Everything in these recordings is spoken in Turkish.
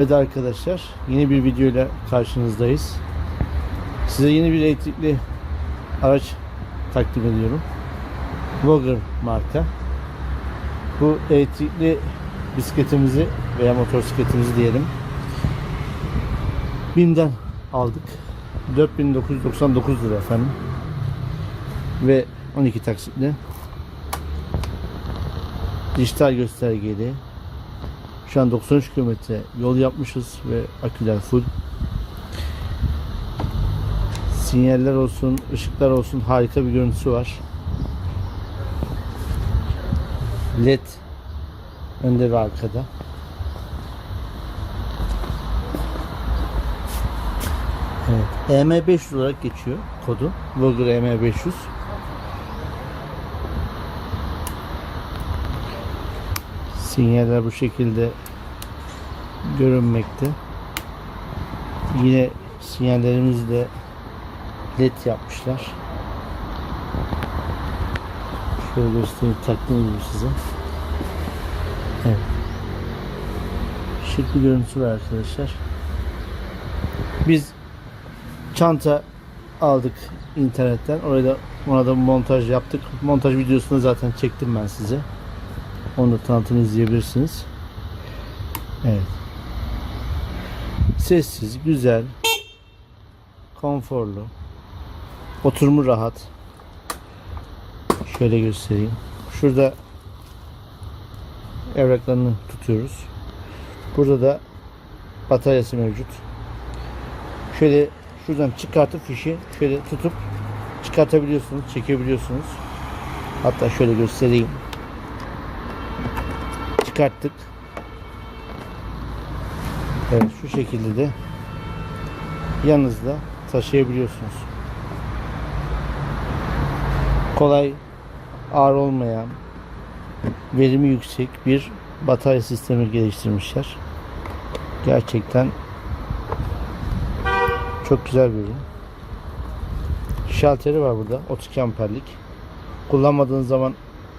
Evet arkadaşlar yeni bir videoyla karşınızdayız. Size yeni bir elektrikli araç takdim ediyorum. Vogger marka. Bu elektrikli bisikletimizi veya motosikletimizi diyelim. BİM'den aldık. 4999 lira efendim. Ve 12 taksitli. Dijital göstergeli. Şu an 93 kilometre yol yapmışız ve aküler full. Sinyaller olsun, ışıklar olsun harika bir görüntüsü var. LED önde ve arkada. Evet. EM500 olarak geçiyor kodu. Vogger EM500. Sinyaller bu şekilde görünmekte. Yine sinyallerimizi de led yapmışlar. Şöyle göstereyim takdim edeyim size. Evet. Şık görüntüsü var arkadaşlar. Biz çanta aldık internetten. Orada da ona da montaj yaptık. Montaj videosunu zaten çektim ben size. Onu da tanıtımını izleyebilirsiniz. Evet. Sessiz, güzel, konforlu, oturumu rahat. Şöyle göstereyim. Şurada evraklarını tutuyoruz. Burada da bataryası mevcut. Şöyle şuradan çıkartıp fişi şöyle tutup çıkartabiliyorsunuz, çekebiliyorsunuz. Hatta şöyle göstereyim. Çıkarttık. Evet şu şekilde de yanınızda taşıyabiliyorsunuz. Kolay, ağır olmayan, verimi yüksek bir batarya sistemi geliştirmişler. Gerçekten çok güzel bir ürün. Şalteri var burada 32 amperlik. Kullanmadığınız zaman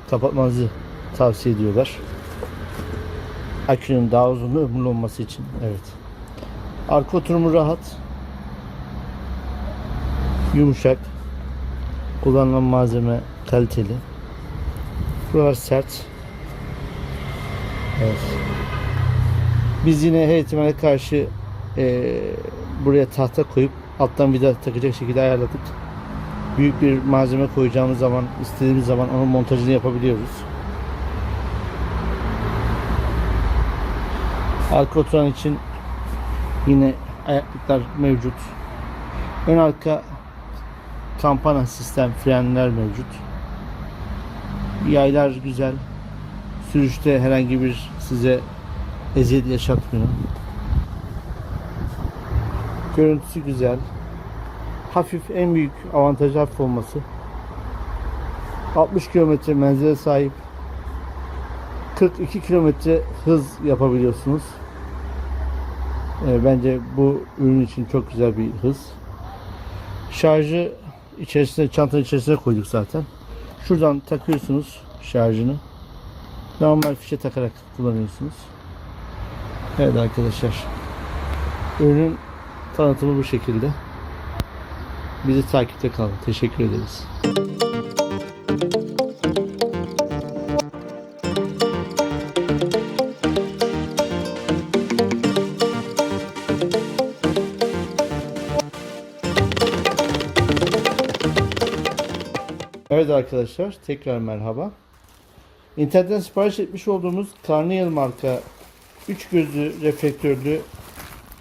kapatmanızı tavsiye ediyorlar. Akünün daha uzun ömürlü olması için. Evet. Arka oturumu rahat. Yumuşak. Kullanılan malzeme kaliteli. Buralar sert. Evet. Biz yine her ihtimale karşı eee, buraya tahta koyup alttan vida takacak şekilde ayarladık. Büyük bir malzeme koyacağımız zaman, istediğimiz zaman onun montajını yapabiliyoruz. Arka oturan için yine ayaklıklar mevcut. Ön arka kampana sistem frenler mevcut. Yaylar güzel. Sürüşte herhangi bir size eziyet yaşatmıyor. Görüntüsü güzel. Hafif en büyük avantajı hafif olması. 60 kilometre menzile sahip. 42 kilometre hız yapabiliyorsunuz. Ee, bence bu ürün için çok güzel bir hız. Şarjı içerisine çantanın içerisine koyduk zaten. Şuradan takıyorsunuz şarjını. Normal fişe takarak kullanıyorsunuz. Evet arkadaşlar. Ürünün tanıtımı bu şekilde. Bizi takipte kalın. Teşekkür ederiz. Evet arkadaşlar tekrar merhaba. İnternetten sipariş etmiş olduğumuz Carnival marka 3 gözlü reflektörlü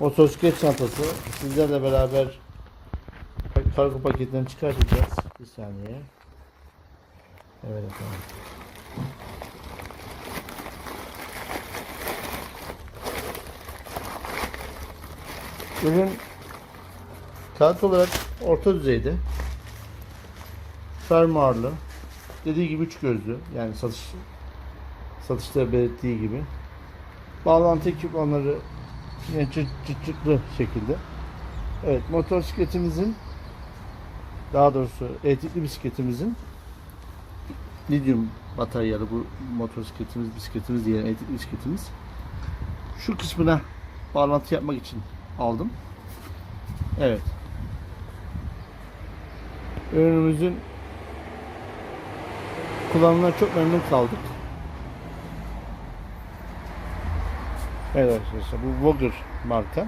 motosiklet çantası sizlerle beraber kargo paketinden çıkartacağız. Bir saniye. Evet efendim. Ürün kağıt olarak orta düzeyde fermuarlı. Dediği gibi üç gözlü. Yani satış satışta belirttiği gibi. Bağlantı ekipmanları yine çıt çıt çıtlı şekilde. Evet motosikletimizin daha doğrusu elektrikli bisikletimizin lityum bataryalı bu motosikletimiz bisikletimiz diye elektrikli bisikletimiz şu kısmına bağlantı yapmak için aldım. Evet. Ürünümüzün kullanımına çok memnun kaldık. Evet arkadaşlar bu Voger marka.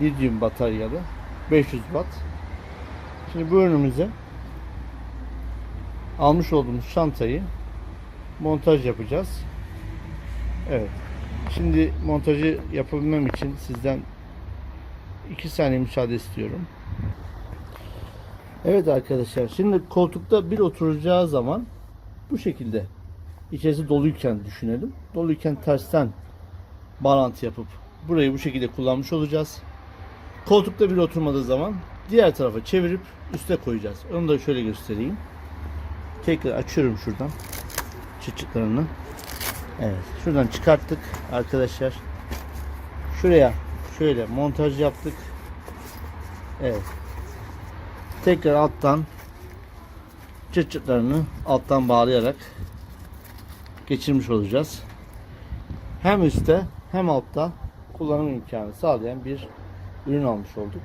Lityum bataryalı 500 watt. Şimdi bu ürünümüze almış olduğumuz çantayı montaj yapacağız. Evet. Şimdi montajı yapabilmem için sizden 2 saniye müsaade istiyorum. Evet arkadaşlar şimdi koltukta bir oturacağı zaman bu şekilde içerisi doluyken düşünelim. Doluyken tersten bağlantı yapıp burayı bu şekilde kullanmış olacağız. Koltukta bir oturmadığı zaman diğer tarafa çevirip üste koyacağız. Onu da şöyle göstereyim. Tekrar açıyorum şuradan çıçıklarını. Evet. Şuradan çıkarttık arkadaşlar. Şuraya şöyle montaj yaptık. Evet. Tekrar alttan çıçıklarını alttan bağlayarak geçirmiş olacağız. Hem üstte hem altta kullanım imkanı sağlayan bir ürün almış olduk.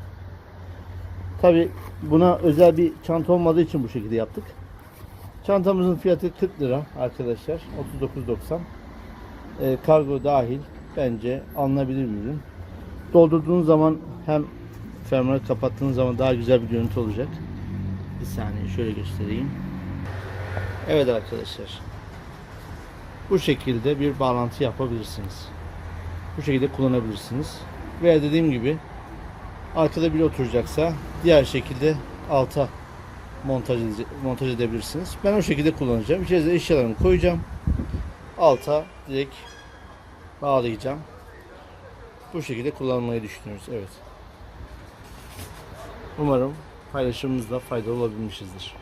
Tabi buna özel bir çanta olmadığı için bu şekilde yaptık. Çantamızın fiyatı 40 lira arkadaşlar. 39.90. Ee, kargo dahil bence alınabilir bir ürün. Doldurduğunuz zaman hem fermuarı kapattığınız zaman daha güzel bir görüntü olacak. Bir saniye şöyle göstereyim. Evet arkadaşlar. Bu şekilde bir bağlantı yapabilirsiniz. Bu şekilde kullanabilirsiniz. Veya dediğim gibi arkada biri oturacaksa diğer şekilde alta montaj, montaj edebilirsiniz. Ben o şekilde kullanacağım. İçerisine eşyalarımı koyacağım. Alta direkt bağlayacağım. Bu şekilde kullanmayı düşünüyoruz. Evet. Umarım paylaşımımızda faydalı olabilmişizdir.